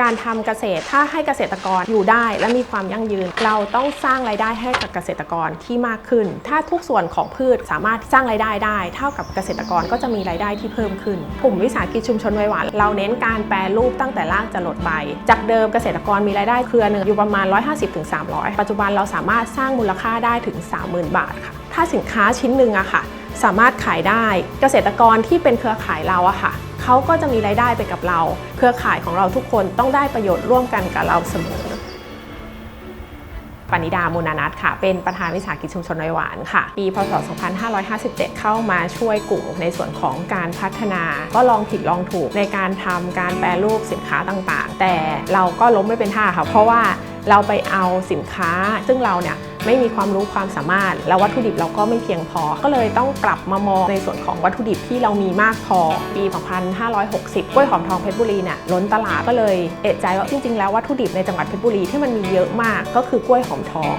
การทำเกษตรถ้าให้เกษตรกรอยู่ได้และมีความยั่งยืน เราต้องสร้างรายได้ให้กับเกษตรกรที่มากขึ้น ถ้าทุกส่วนของพืชสามารถสร้างรายได้ได้ เท่ากับเกษตรกรก็จะมีรายได้ที่เพิ่มขึ้น กลุ่มวิสาหกิจชุมชนไวหวานเราเน้นการแปรรูปตั้งแต่รากจะลดใบ จากเดิมเกษตรกรมีรายได้เครือหนึ่งอยู่ประมาณ 150-300 ปัจจุบันเราสามารถสร้างมูลค่าได้ถึง 30,000 บาทค่ะ ถ้าสินค้าชิ้นหนึ่งอะค่ะ สามารถขายได้ เกษตรกรที่เป็นเครือข่ายเราอะค่ะ เขาก็จะมีรายได้ไปกับเรา เครือข่ายของเราทุกคนต้องได้ประโยชน์ร่วมกันกับเราเสมอปณิดามูลนัทค่ะ เป็นประธานวิสาหกิจชุมชนไอหวานค่ะ ปี พศ 2557 เข้ามาช่วยกลุ่มในส่วนของการพัฒนา ก็ลองผิดลองถูกในการทำการแปรรูปสินค้าต่างๆ แต่เราก็ล้มไม่เป็นท่าค่ะ เพราะว่าเราไปเอาสินค้าซึ่งเราเนี่ย ไม่มีความรู้ความสามารถ แล้ววัตถุดิบเราก็ไม่เพียงพอ ก็เลยต้องปรับมามองในส่วนของวัตถุดิบที่เรามีมากพอ ปี 2560 กล้วยหอมทองเพชรบุรีเนี่ยล้นตลาดก็เลยเอะใจว่าจริงๆ แล้ววัตถุดิบในจังหวัดเพชรบุรีที่มันมีเยอะมากก็คือกล้วยหอมทอง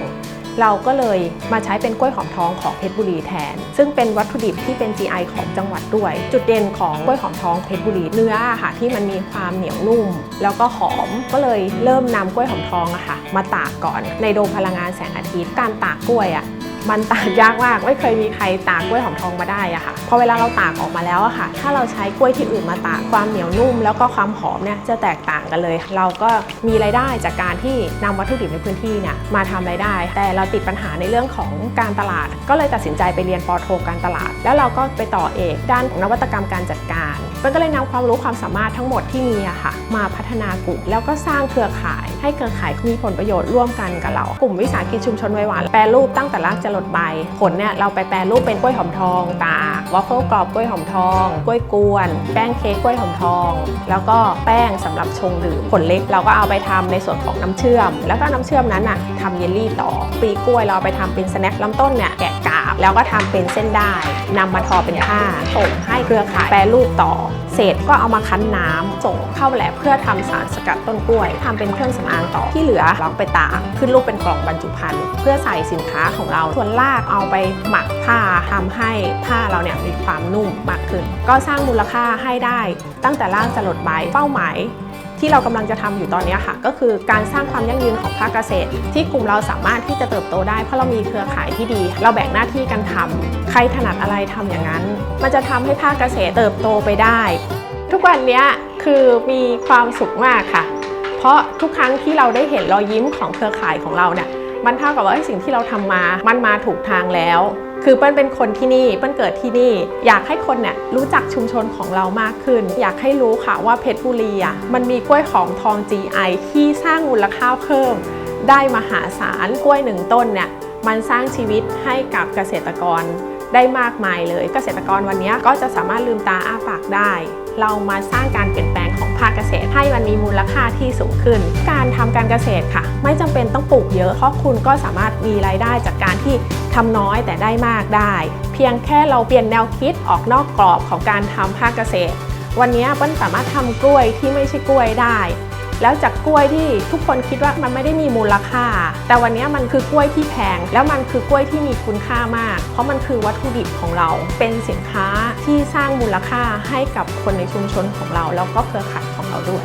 เราก็เลยมาใช้เป็นกล้วยหอมทองของเพชรบุรีแทน ซึ่งเป็นวัตถุดิบที่เป็น GI ของจังหวัดด้วย จุดเด่นของกล้วยหอมทองเพชรบุรีเนื้อค่ะที่มันมีความเหนียวนุ่ม แล้วก็หอมก็เลยเริ่มนำกล้วยหอมทองอะค่ะ มาตากก่อนในโดมพลังงานแสงอาทิตย์การตากกล้วยอะ มันตากยากมากไม่เคยมีใครตากกล้วยหอมทองมาได้อะค่ะพอเวลาเราตากออกมาแล้วอะค่ะ ถ้าเราใช้กล้วยที่อื่นมาตากความเหนียวนุ่ม แล้วก็ความหอมเนี่ยจะแตกต่างกันเลย เราก็มีรายได้จากการที่นำวัตถุดิบในพื้นที่เนี่ยมาทำรายได้ แต่เราติดปัญหาในเรื่องของการตลาด ก็เลยตัดสินใจไปเรียนปอโทการตลาด แล้วเราก็ไปต่อเอกด้านของนวัตกรรมการจัดการ มันก็เลยนำความรู้ความสามารถทั้งหมดที่มีอะค่ะมาพัฒนากลุ่ม แล้วก็สร้างเครือข่าย ให้เครือข่ายมีผลประโยชน์ร่วมกันกับเรา กลุ่มวิสาหกิจชุมชนไวหวานแปรรูปตั้งแต่รากจะหลดใบ ผลเนี่ยเราไปแปรรูปเป็นกล้วยหอมทอง ตากวอฟเฟิลกรอบกล้วยหอมทอง กล้วยกวน แป้งเค้กกล้วยหอมทอง แล้วก็แป้งสำหรับชงดื่มผลเล็กเราก็เอาไปทำในส่วนของน้ำเชื่อม แล้วก็น้ำเชื่อมนั้นน่ะทำเยลลี่ต่อปีกล้วยเราไปทำเป็นสแน็คลำต้นเนี่ยแกะกาบแล้วก็ทำเป็นเส้นได้นำมาทอเป็นผ้าส่งให้เครือข่ายแปรรูปต่อ เศษก็เอามาคั้นน้ำส่งเข้าแลบเพื่อทำสารสกัดต้นกล้วยทำเป็นเครื่องสำอางต่อที่เหลือเราไปตากขึ้นรูปเป็นกล่องบรรจุภัณฑ์เพื่อใส่สินค้าของเราส่วนรากเอาไปหมักผ้าทำให้ผ้าเราเนี่ยมีความนุ่มมากขึ้น ก็สร้างมูลค่าให้ได้ ตั้งแต่รากจะหลดใบเป้าหมาย ที่เรากำลังจะทำอยู่ตอนนี้ค่ะ ก็คือการสร้างความยั่งยืนของภาคเกษตร ที่กลุ่มเราสามารถที่จะเติบโตได้เพราะเรามีเครือข่ายที่ดี เราแบ่งหน้าที่กันทำใครถนัดอะไรทำอย่างนั้น มันจะทำให้ภาคเกษตรเติบโตไปได้ ทุกวันนี้คือมีความสุขมากค่ะ เพราะทุกครั้งที่เราได้เห็นรอยยิ้มของเครือข่ายของเราเนี่ยมันเท่ากับว่าสิ่งที่เราทำมา มันมาถูกทางแล้ว คือเปิ้ลเป็นคนที่นี่ เปิ้ลเกิดที่นี่ อยากให้คนเนี่ยรู้จักชุมชนของเรามากขึ้น อยากให้รู้ค่ะว่าเพชรบุรีอะมันมีกล้วยหอมทอง GI ที่สร้างมูลค่าเพิ่ม ได้มหาศาลกล้วยหนึ่งต้นเนี่ยมันสร้างชีวิตให้กับเกษตรกรได้มากมายเลย เกษตรกรวันนี้ก็จะสามารถลืมตาอ้าปากได้ เรามาสร้างการเปลี่ยนแปลงของาคเกษตร ให้มันมีมูลค่าที่สูงขึ้น การทำการเกษตรค่ะ ไม่จำเป็นต้องปลูกเยอะเพราะคุณก็สามารถมีรายได้จากการที่ทำน้อยแต่ได้มากได้ เพียงแค่เราเปลี่ยนแนวคิดออกนอกกรอบของการทำภาคเกษตร วันนี้เปิ้ลสามารถทำกล้วยที่ไม่ใช่กล้วยได้ แล้วจากกล้วยที่ทุกคนคิดว่ามันไม่ได้มีมูลค่า แต่วันนี้มันคือกล้วยที่แพง แล้วมันคือกล้วยที่มีคุณค่ามาก เพราะมันคือวัตถุดิบของเรา เป็นสินค้าที่สร้างมูลค่าให้กับคนในชุมชนของเรา แล้วก็เครือข่ายของเราด้วย